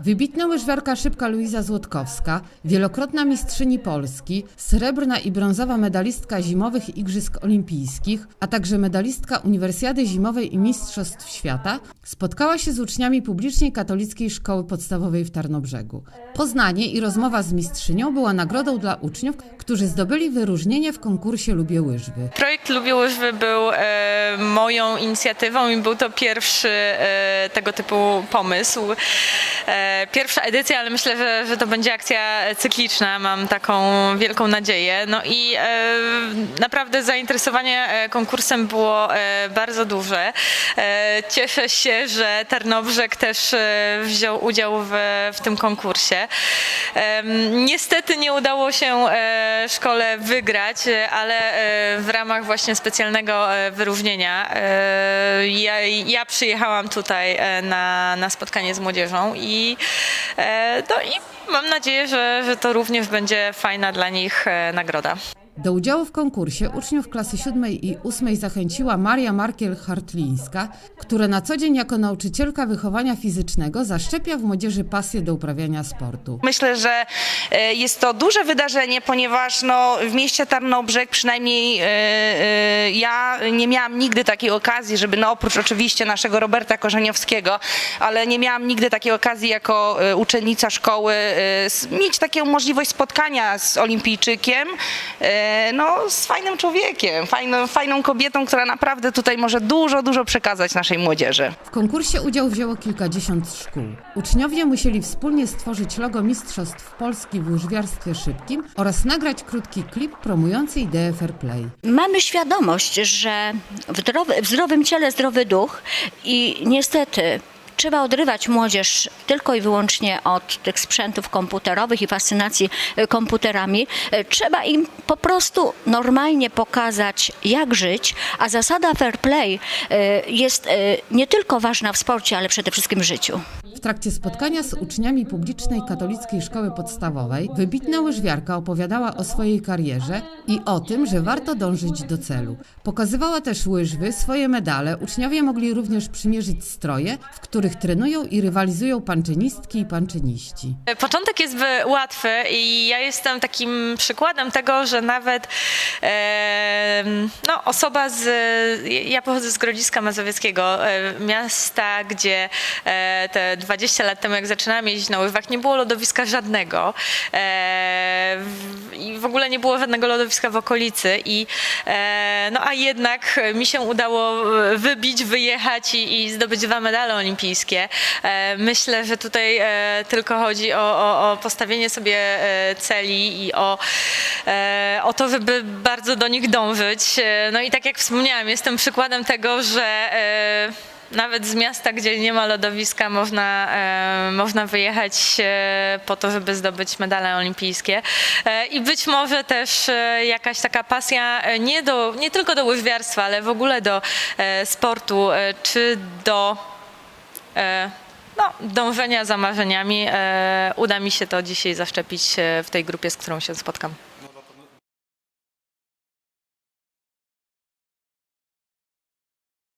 Wybitna łyżwiarka szybka Luiza Złotkowska, wielokrotna mistrzyni Polski, srebrna i brązowa medalistka zimowych Igrzysk Olimpijskich, a także medalistka Uniwersjady Zimowej i Mistrzostw Świata, spotkała się z uczniami publicznej katolickiej szkoły podstawowej w Tarnobrzegu. Poznanie i rozmowa z mistrzynią była nagrodą dla uczniów, którzy zdobyli wyróżnienie w konkursie Lubię Łyżwy. Projekt Lubię Łyżwy był e, moją inicjatywą i był to pierwszy e, tego typu pomysł. E, pierwsza edycja, ale myślę, że, że to będzie akcja cykliczna. Mam taką wielką nadzieję. No i e, naprawdę zainteresowanie e, konkursem było e, bardzo duże. Cieszę się, że Tarnobrzeg też wziął udział w, w tym konkursie. Niestety nie udało się szkole wygrać, ale w ramach właśnie specjalnego wyróżnienia ja, ja przyjechałam tutaj na, na spotkanie z młodzieżą i, e, no i mam nadzieję, że, że to również będzie fajna dla nich e, nagroda. Do udziału w konkursie uczniów klasy 7 i 8 zachęciła Maria Markiel-Hartlińska, która na co dzień jako nauczycielka wychowania fizycznego zaszczepia w młodzieży pasję do uprawiania sportu. Myślę, że e, jest to duże wydarzenie, ponieważ no, w mieście Tarnobrzeg przynajmniej e, e, ja nie miałam nigdy takiej okazji, żeby no, oprócz oczywiście naszego Roberta Korzeniowskiego, ale nie miałam nigdy takiej okazji jako uczennica szkoły mieć taką możliwość spotkania z olimpijczykiem, no, z fajnym człowiekiem, fajną, fajną kobietą, która naprawdę tutaj może dużo, dużo przekazać naszej młodzieży. W konkursie udział wzięło kilkadziesiąt szkół. Uczniowie musieli wspólnie stworzyć logo Mistrzostw Polski w łyżwiarstwie szybkim oraz nagrać krótki klip promujący ideę fair play. Mamy świadomość, że w, zdrowy, w zdrowym ciele zdrowy duch i niestety trzeba odrywać młodzież tylko i wyłącznie od tych sprzętów komputerowych i fascynacji e, komputerami. E, Trzeba im po prostu normalnie pokazać, jak żyć, a zasada fair play e, jest nie tylko ważna w sporcie, ale przede wszystkim w życiu. Trakcie spotkania z uczniami publicznej katolickiej szkoły podstawowej wybitna łyżwiarka opowiadała o swojej karierze i o tym, że warto dążyć do celu. Pokazywała też łyżwy, swoje medale. Uczniowie mogli również przymierzyć stroje, w których trenują i rywalizują panczynistki i panczyniści. Początek jest łatwy i ja jestem takim przykładem tego, że nawet em, no, osoba z. Ja pochodzę z Grodziska Mazowieckiego, e, miasta, gdzie e, te 20 lat temu, jak zaczynałam jeździć na łyżwach, nie było lodowiska żadnego. E, I w ogóle nie było żadnego lodowiska w okolicy. I, e, no a jednak mi się udało wybić, wyjechać i, i zdobyć dwa medale olimpijskie. E, Myślę, że tutaj e, tylko chodzi o, o, o postawienie sobie e, celi i o, e, o to, żeby bardzo do nich dążyć. No i tak jak wspomniałam, jestem przykładem tego, że e, nawet z miasta, gdzie nie ma lodowiska, można, e, można wyjechać e, po to, żeby zdobyć medale olimpijskie. I być może też jakaś taka pasja nie, do, nie tylko do łyżwiarstwa, ale w ogóle do sportu, czy do no, dążenia za marzeniami. Uda mi się to dzisiaj zaszczepić w tej grupie, z którą się spotkam.